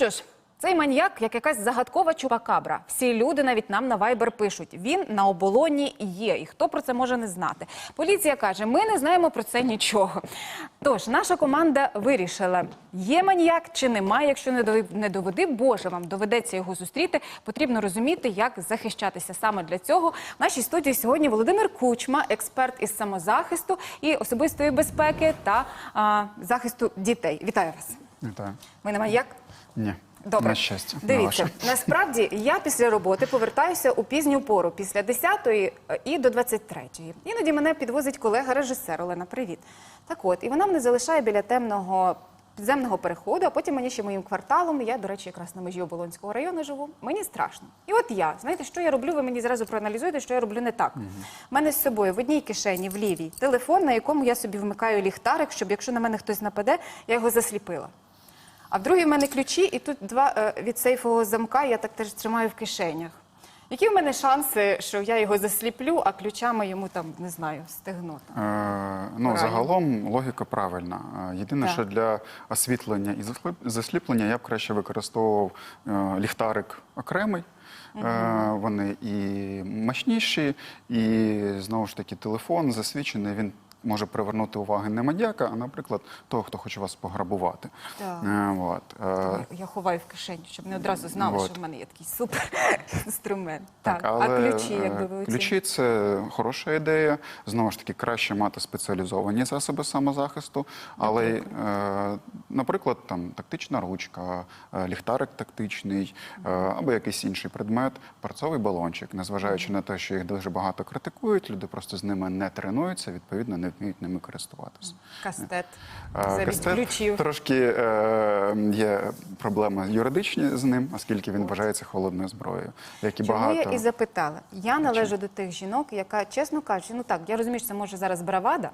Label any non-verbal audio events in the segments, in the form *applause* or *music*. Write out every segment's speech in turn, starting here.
Що ж, цей маньяк як якась загадкова чупакабра. Всі люди навіть нам на Viber пишуть. Він на оболоні є. І хто про це може не знати? Поліція каже: ми не знаємо про це нічого. Тож наша команда вирішила: є маньяк чи немає. Якщо не доведи, Боже, вам доведеться його зустріти. Потрібно розуміти, як захищатися саме для цього. В нашій студії сьогодні Володимир Кучма, експерт із самозахисту і особистої безпеки та а, захисту дітей. Вітаю вас. Вітаю. Ви не маньяк? Ні. Добре. На щастя. Дивіться, ваше. насправді я після роботи повертаюся у пізню пору, після 10-ї і до 23-ї. Іноді мене підвозить колега-режисер Олена. Привіт. Так от, і вона мене залишає біля темного підземного переходу, а потім мені ще моїм кварталом. Я, до речі, якраз на межі Оболонського району живу. Мені страшно. І от я, знаєте, що я роблю? Ви мені зразу проаналізуєте, що я роблю не так. У мене з собою в одній кишені, в лівій, телефон, на якому я собі вмикаю ліхтарик, щоб якщо на мене хтось нападе, я його засліпила. А в другій в мене ключі, і тут два е, від сейфового замка я так теж тримаю в кишенях. Які в мене шанси, що я його засліплю, а ключами йому там не знаю, стегну? там? Е, ну, Правильно. загалом логіка правильна. Е, Єдине, Так. що для освітлення і засліп- засліплення я б краще використовував е, ліхтарик окремий. Е, Вони і мощніші, і знову ж таки телефон засвічений. Він може привернути уваги не маньяка, а, наприклад, того, хто хоче вас пограбувати. Так. Е, от. Е, Я- ховаю в кишеню, щоб не одразу знали, от. що в мене є такий супер *laughs* інструмент. Так, Так, але а ключі, е, якби ви ключі це хороша ідея. Знову ж таки, краще мати спеціалізовані засоби самозахисту. Але, е, наприклад, там тактична ручка, е, ліхтарик тактичний е, або якийсь інший предмет, парцовий балончик, незважаючи на те, що їх дуже багато критикують, люди просто з ними не тренуються, відповідно, не вміють ними користуватися. Кастет. Е, Замість Кастет ключів. трошки е, є проблеми юридичні з ним, оскільки він вважається холодною зброєю, як і Чому багато. я і запитала? Я належу до тих жінок, яка, чесно кажучи, ну так, я розумію, що це може зараз бравада,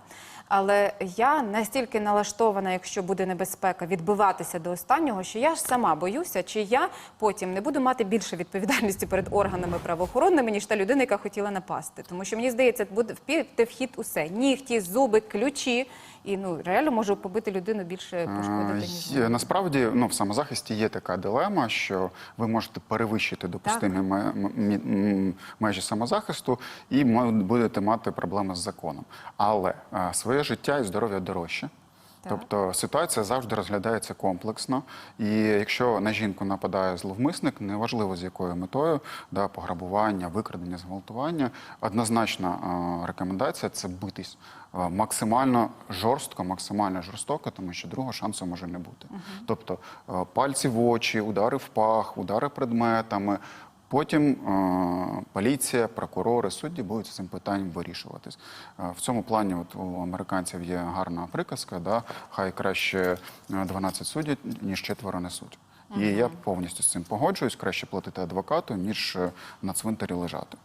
але я настільки налаштована, якщо буде небезпека, відбиватися до останнього, що я ж сама боюся, чи я потім не буду мати більше відповідальності перед органами правоохоронними, ніж та людина, яка хотіла напасти. Тому що мені здається, буде впіти в хід усе: нігті, зуби, ключі. І ну реально можу побити людину більше пошкодити, ніж Насправді, ну в самозахисті є така дилема, що ви можете перевищити допустимі ме- м- мі- м- межі самозахисту і мо- будете мати проблеми з законом. Але е, своє життя і здоров'я дорожче. Тобто ситуація завжди розглядається комплексно, і якщо на жінку нападає зловмисник, неважливо з якою метою, да, пограбування, викрадення, зґвалтування, однозначна е, рекомендація це битись е, максимально жорстко, максимально жорстоко, тому що другого шансу може не бути. Тобто е, пальці в очі, удари в пах, удари предметами. Потім е, поліція, прокурори, судді будуть з цим питанням вирішуватись. Е, в цьому плані, от у американців є гарна приказка, да, хай краще е, 12 суддів, ніж четверо не суддів. І я повністю з цим погоджуюсь. Краще платити адвокату, ніж е, на цвинтарі лежати.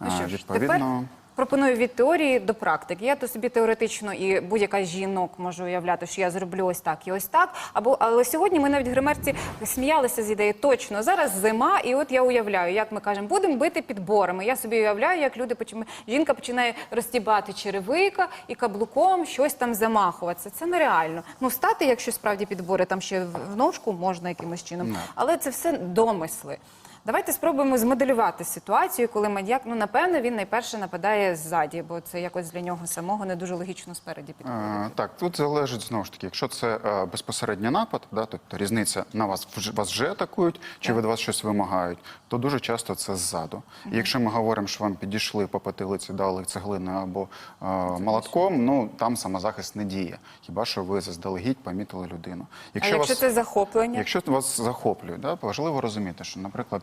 Ну Е, що ж, тепер пропоную від теорії до практики. Я то собі теоретично і будь-яка з жінок може уявляти, що я зроблю ось так і ось так. Або але сьогодні ми навіть в гримерці сміялися з ідеї точно. Зараз зима, і от я уявляю, як ми кажемо, будемо бити підборами. Я собі уявляю, як люди починає, жінка починає розтібати черевика і каблуком щось там замахуватися. Це нереально. Ну стати, якщо справді підбори там ще в ножку можна якимось чином, але це все домисли. Давайте спробуємо змоделювати ситуацію, коли маньяк, ну напевно, він найперше нападає ззаді, бо це якось для нього самого не дуже логічно спереді підходить. Так, тут залежить знову ж таки, якщо це е, безпосередній напад, да, тобто різниця на вас вас вже атакують, чи від вас щось вимагають, то дуже часто це ззаду. І якщо ми говоримо, що вам підійшли по потилиці, дали цеглини або е, молотком, ну там самозахист не діє. Хіба що ви заздалегідь помітили людину? а якщо це захоплення? Якщо вас захоплюють, да, важливо розуміти, що, наприклад,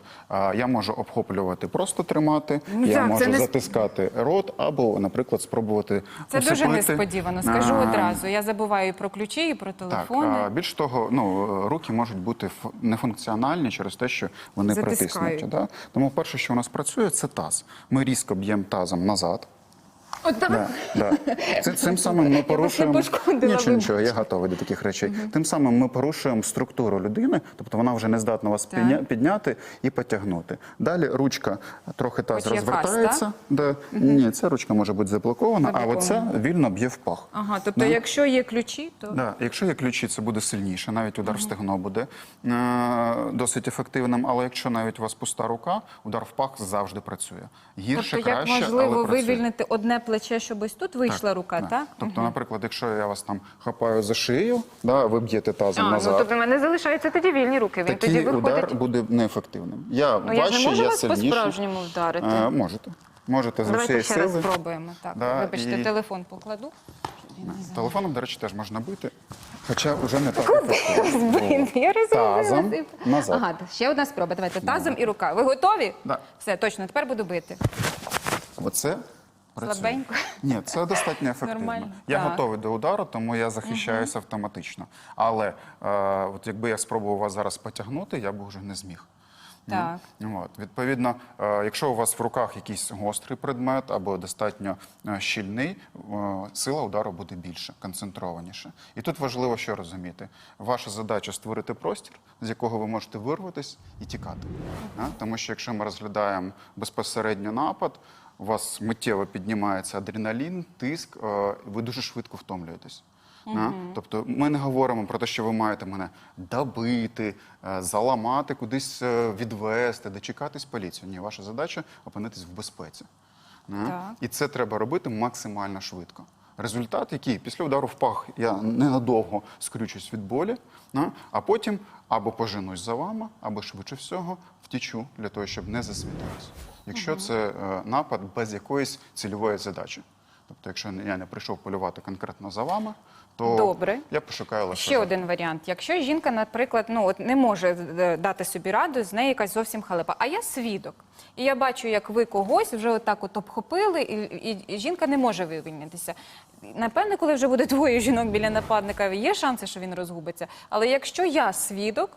я можу обхоплювати, просто тримати, Ну, я так, можу не- затискати рот, або, наприклад, спробувати Це дуже несподівано. Скажу А, одразу. Я забуваю і про ключі, і про телефони. Так, більш того, ну руки можуть бути нефункціональні через те, що вони Затискають. притиснуті. Да? Тому перше, що у нас працює, це таз. Ми різко б'ємо тазом назад. От. Да, да. Це, цим самим ми порушуємо нічого, нічого, я готовий до таких речей. Тим самим ми порушуємо структуру людини, тобто вона вже не здатна вас підня- підняти і потягнути. Далі ручка трохи таз Хоч якась, розвертається. Да. Ні, ця ручка може бути заблокована, а оця вільно б'є в пах. Ага, тобто, Да. якщо є ключі, то Да, якщо є ключі, це буде сильніше, навіть удар в стегно буде е, досить ефективним. Але якщо навіть у вас пуста рука, удар в пах завжди працює. Гірше, тобто, як можливо але працює. вивільнити одне плече, щоб ось тут вийшла рука, так? Тобто, наприклад, якщо я вас там хапаю за шию, да, ви б'єте тазом А, ну тобто в мене залишаються тоді вільні руки. Він тоді Такий виходить. удар буде неефективним. Я Ну, я ж не важчий, можу я вас сильніший. по-справжньому вдарити. Е, можете. Можете з Давайте усієї ще раз сили. спробуємо. Так, Да, вибачте, і- телефон покладу. Телефоном, до речі, теж можна бити, хоча вже не так ефективно. Блін, я Тазом розумію. назад. Ага, ще одна спроба. Давайте тазом і рука. Ви готові? Да. Все, точно, тепер буду бити. Оце працює. Слабенько? Ні, це достатньо ефективно. Нормально. Я Так. готовий до удару, тому я захищаюся автоматично. Але е, от якби я спробував вас зараз потягнути, я б вже не зміг. Так. От, відповідно, е, якщо у вас в руках якийсь гострий предмет або достатньо е, щільний, е, сила удару буде більше, концентрованіше. І тут важливо що розуміти. Ваша задача створити простір, з якого ви можете вирватися і тікати. Тому що якщо ми розглядаємо безпосередньо напад, у вас миттєво піднімається адреналін, тиск, е, ви дуже швидко втомлюєтесь. Да? Тобто ми не говоримо про те, що ви маєте мене добити, е, заламати, кудись е, відвести, дочекатись поліцію. Ні, ваша задача опинитись в безпеці. Так. І це треба робити максимально швидко. Результат, який після удару в пах я ненадовго скрючусь від болі, а потім або поженусь за вами, або швидше всього втічу для того, щоб не засвітитись. Якщо це е, напад без якоїсь цільової задачі. Тобто, якщо я не прийшов полювати конкретно за вами, то Добре. я пошукаю лише Ще за- один варіант. Якщо жінка, наприклад, ну от не може е, дати собі раду, з неї якась зовсім халепа. А я свідок. І я бачу, як ви когось вже отак от обхопили, і, і, і жінка не може вивільнитися. Напевне, коли вже буде *laughs* двоє жінок біля нападника, є шанси, що він розгубиться. Але якщо я свідок,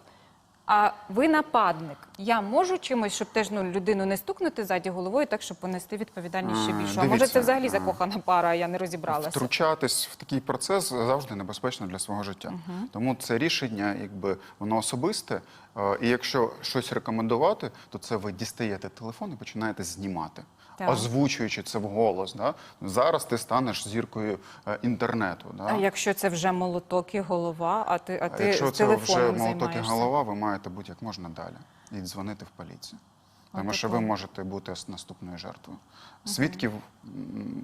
а ви нападник, я можу чимось, щоб теж ну, людину не стукнути ззаді головою, так щоб понести відповідальність ще більшу. А може, це взагалі закохана пара, а я не розібралася. Втручатись в такий процес завжди небезпечно для свого життя. Тому це рішення, якби воно особисте. Е, І якщо щось рекомендувати, то це ви дістаєте телефон і починаєте знімати, Так. озвучуючи це вголос. Да? Зараз ти станеш зіркою е, інтернету. Да? А якщо це вже молоток і голова, а ти, а ти якщо з це вже молоток і голова, ви маєте бути як можна далі і дзвонити в поліцію. Тому що ви можете бути наступною жертвою. Свідків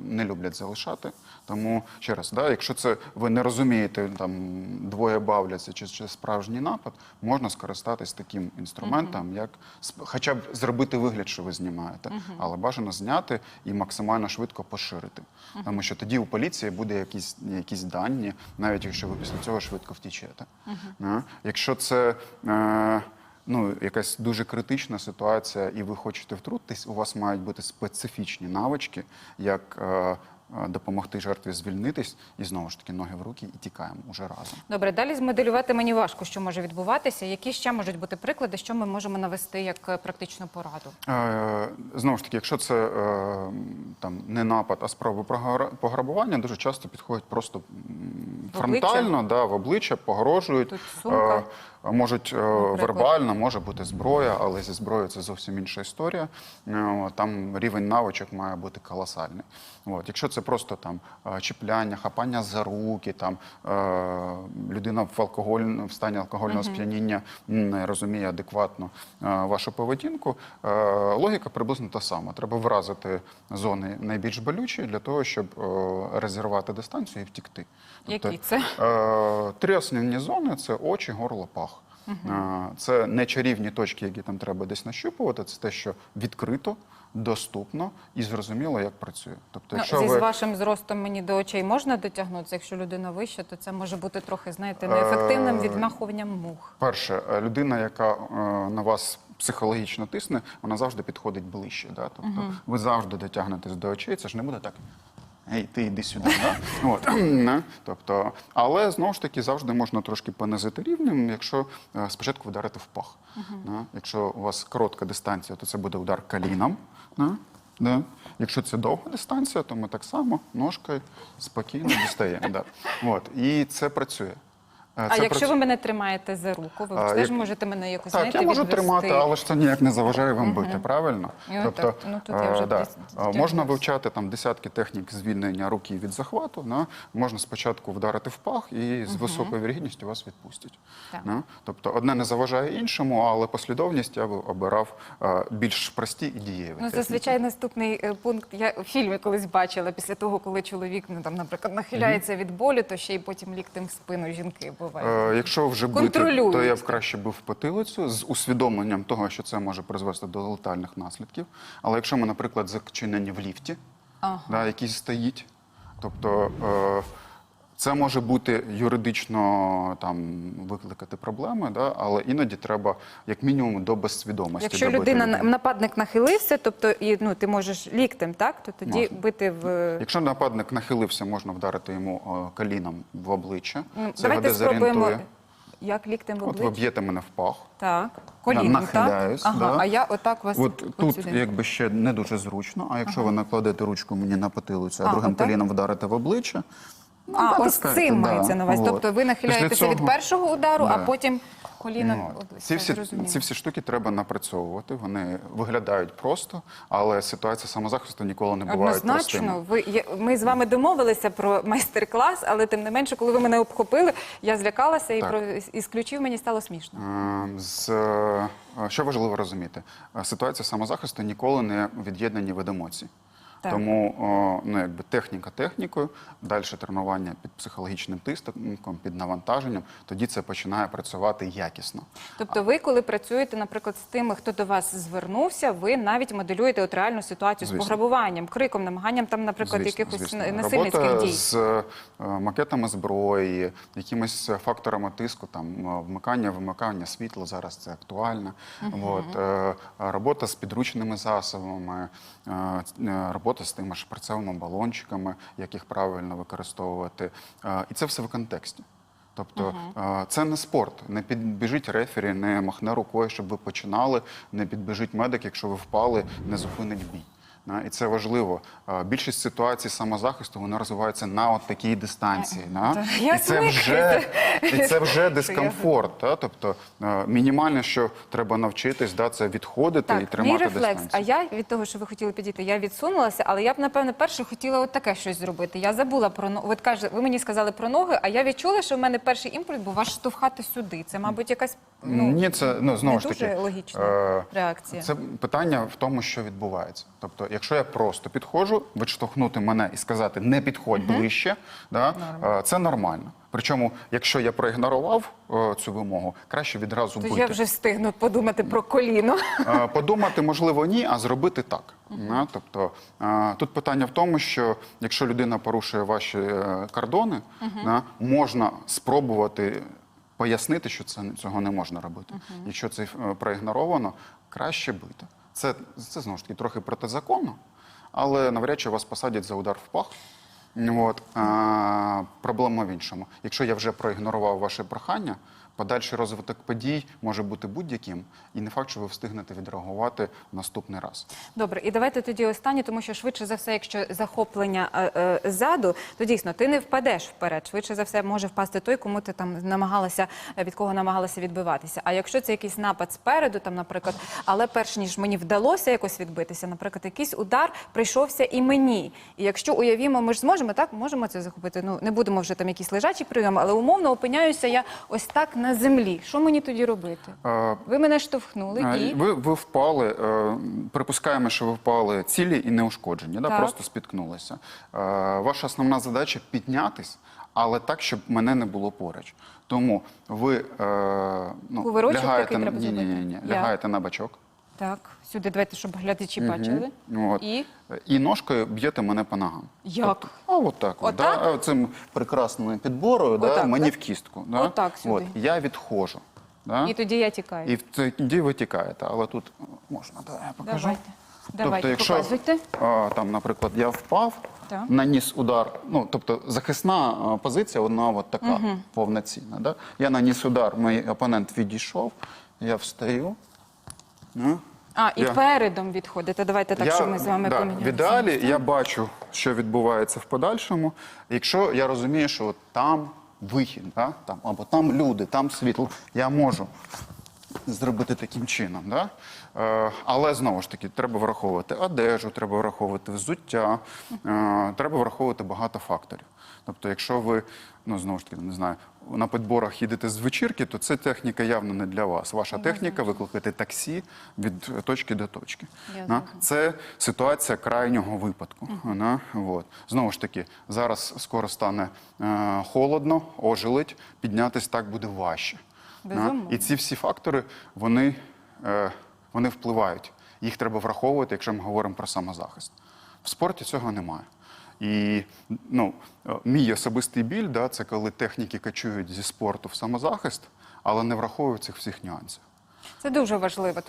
не люблять залишати. Тому ще раз, да, якщо це ви не розумієте, там двоє бавляться чи, чи справжній напад, можна скористатись таким інструментом, як хоча б зробити вигляд, що ви знімаєте, але бажано зняти і максимально швидко поширити. Тому що тоді у поліції буде якісь, якісь дані, навіть якщо ви після цього швидко втічете. Да? Якщо це. Е, ну, якась дуже критична ситуація, і ви хочете втрутитись, у вас мають бути специфічні навички, як е, е, допомогти жертві звільнитись, і знову ж таки ноги в руки і тікаємо уже разом. Добре, далі змоделювати мені важко, що може відбуватися. Які ще можуть бути приклади, що ми можемо навести як е, практичну пораду? Е, знову ж таки, якщо це е, там не напад, а спроба погра- пограбування, дуже часто підходять просто м, В фронтально, да, в обличчя, погрожують. Тут сумка. Е, можуть е, вербально, може бути зброя, але зі зброєю це зовсім інша історія. Е, Там рівень навичок має бути колосальний. От. Якщо це просто там е, чіпляння, хапання за руки, там людина в алкоголь, в стані алкогольного сп'яніння не розуміє адекватно вашу поведінку, логіка приблизно та сама. Треба вразити зони найбільш болючі для того, щоб розірвати дистанцію і втікти. Які це? Три основні зони це очі, горло, пах. Це не чарівні точки, які там треба десь нащупувати. Це те, що відкрито, доступно і зрозуміло, як працює. Тобто, Ну, якщо зі ви вашим зростом мені до очей можна дотягнутися. Якщо людина вища, то це може бути трохи, знаєте, неефективним Е, відмахуванням мух. перше, е, людина, яка е, на вас психологічно тисне, вона завжди підходить ближче. Да? Тобто ви завжди дотягнетесь до очей. Це ж не буде так. Ей, ти йди сюди. Да? *laughs* От. Не? Тобто, але знову ж таки завжди можна трошки понизити рівнем, якщо е, спочатку вдарити в пах. Да? Якщо у вас коротка дистанція, то це буде удар коліном. Да? Да. Якщо це довга дистанція, то ми так само ножкою спокійно дістаємо. Да. *laughs* От. І це працює. А це якщо ви мене тримаєте за руку, ви А, теж як- можете мене якось Так, знаєте, я можу відвести. тримати, але ж це ніяк не заважає вам бити, правильно? І тобто, ну, тут я вже е, да, десь можна вивчати там десятки технік звільнення руки від захвату. Да? Можна спочатку вдарити в пах і з високою вірогідністю вас відпустять. Тобто одне не заважає іншому, але послідовність я би обирав е, більш прості і дієві. Ну, техніки. зазвичай наступний е, пункт я у фільмі колись бачила після того, коли чоловік ну там, наприклад, нахиляється від болю, то ще й потім ліктем в спину жінки буває. Е, Якщо вже бити, то я б краще бив потилицю з усвідомленням того, що це може призвести до летальних наслідків. Але якщо ми, наприклад, зачинені в ліфті, Ага. да, який стоїть, тобто е, це може бути юридично там викликати проблеми, да, але іноді треба як мінімум до безсвідомості. Якщо людина людину. нападник нахилився, тобто і ну ти можеш ліктем, так то тоді Можна. бити в Якщо нападник нахилився, можна вдарити йому е, коліном в обличчя. Ну, Це Давайте спробуємо. Як ліктем в От ви обличчя? б'єте мене в пах. Так, коліном, так? нахиляюсь, Ага, да. а я отак вас От тут сюди. якби ще не дуже зручно, а якщо ви накладете ручку мені на потилицю, а, А, другим отак? коліном вдарите в обличчя. Ну, А, ось натискайте, цим да, мається на увазі. от. Тобто ви нахиляєтеся Після від першого удару, а потім коліном Ну, ці, всі, ці всі штуки треба напрацьовувати. Вони виглядають просто, але ситуація самозахисту ніколи не бувають Однозначно, простими. ви ми з вами домовилися про майстер-клас, але тим не менше, коли ви мене обхопили, я злякалася і Так. про із ключів мені стало смішно. Е, З, е, що важливо розуміти, ситуація самозахисту ніколи не від'єднані від емоцій. Так. Тому о, ну, якби техніка технікою, далі тренування під психологічним тиском, під навантаженням, тоді це починає працювати якісно. Тобто, ви, коли працюєте, наприклад, з тими, хто до вас звернувся, ви навіть моделюєте от реальну ситуацію Звісно. з пограбуванням, криком, намаганням там, наприклад, Звісно, якихось звісно. насильницьких Робота дій. з е, макетами зброї, якимись факторами тиску, там е, вмикання, вимикання світла зараз це актуально. От, е, робота з підручними засобами, е, робота з тими ж перцевими балончиками, як їх правильно використовувати. Е, І це все в контексті. Тобто е, це не спорт. Не підбіжить рефері, не махне рукою, щоб ви починали, не підбіжить медик, якщо ви впали, не зупинить бій. І це важливо. Е, Більшість ситуацій самозахисту вони розвиваються на от такій дистанції. Да? Я І це вже і це вже дискомфорт. Да? Тобто е, мінімальне, що треба навчитись, да, це відходити і Так, мій тримати рефлекс. А я від того, що ви хотіли підійти, я відсунулася, але я б напевно перше хотіла от таке щось зробити. Я забула про ноги. Ви ви мені сказали про ноги, а я відчула, що в мене перший імпульс був вас штовхати сюди. Це, мабуть, якась ну, Ні, це ну знову не ж дуже таки логічна е, реакція. Це питання в тому, що відбувається. Тобто, якщо я просто підходжу, відштовхнути мене і сказати не підходь ближче, да, е, це нормально. Причому, якщо я проігнорував е, цю вимогу, краще відразу То бити. я вже встигну подумати про коліно. Е, Подумати можливо ні, а зробити так. Да? Тобто е, тут питання в тому, що якщо людина порушує ваші е, кордони, да, можна спробувати пояснити, що це цього не можна робити. Якщо це проігноровано, краще бити. Це, це знову ж таки трохи протизаконно, але навряд чи вас посадять за удар в пах. От, а, проблема в іншому. Якщо я вже проігнорував ваше прохання, подальший розвиток подій може бути будь-яким, і не факт, що ви встигнете відреагувати наступний раз. Добре, і давайте тоді останнє, тому що швидше за все, якщо захоплення е, е, ззаду, то дійсно ти не впадеш вперед. Швидше за все може впасти той, кому ти там намагалася е, від кого намагалася відбиватися. А якщо це якийсь напад спереду, там, наприклад, але перш ніж мені вдалося якось відбитися, наприклад, якийсь удар прийшовся і мені. І якщо уявімо, ми ж зможемо так, можемо це захопити. Ну не будемо вже там якісь лежачі прийоми, але умовно опиняюся я ось так землі. Що мені тоді робити? Ви мене штовхнули і Ви, ви впали, е, припускаємо, що ви впали цілі і неушкоджені, да? Просто спіткнулися. Е, Ваша основна задача піднятись, але так, щоб мене не було поруч. Тому ви е, ну, лягаєте, ні, ні, ні, ні, лягаєте на бачок. Так сюди давайте, щоб глядачі бачили. От. І І ножкою б'єте мене по ногам. Як? Тобто, а от так. от? Да, цим прекрасною підборою да, Отак, мені так? в кістку. Да? Отак сюди. От, я відходжу. Да? І тоді я тікаю. І тоді ви тікаєте, але тут можна, да, я покажу. Давайте. Давайте, тобто, якщо показуйте. а, там, наприклад, я впав, Так. наніс удар, ну тобто захисна позиція, вона от така повноцінна. Да? Я наніс удар, мій опонент відійшов, я встаю, ну, А, і Я- передом відходите. Давайте так, що ми з вами да, поміняємо. В ідеалі я бачу, що відбувається в подальшому. Якщо я розумію, що от там вихід, да? там, або там люди, там світло, я можу зробити таким чином. Да? Е, але знову ж таки, треба враховувати одежу, треба враховувати взуття, е, треба враховувати багато факторів. Тобто, якщо ви, ну знову ж таки, не знаю, на підборах їдете з вечірки, то це техніка явно не для вас. Ваша техніка викликати таксі від точки до точки. Да? Це ситуація крайнього випадку. Да? Вот. Знову ж таки, зараз скоро стане е, холодно, ожеледь, піднятись так буде важче. Да? І ці всі фактори вони, е, вони впливають. Їх треба враховувати, якщо ми говоримо про самозахист. В спорті цього немає. І ну, е, мій особистий біль да, це коли техніки качують зі спорту в самозахист, але не враховують цих всіх нюансів. Це дуже важливо.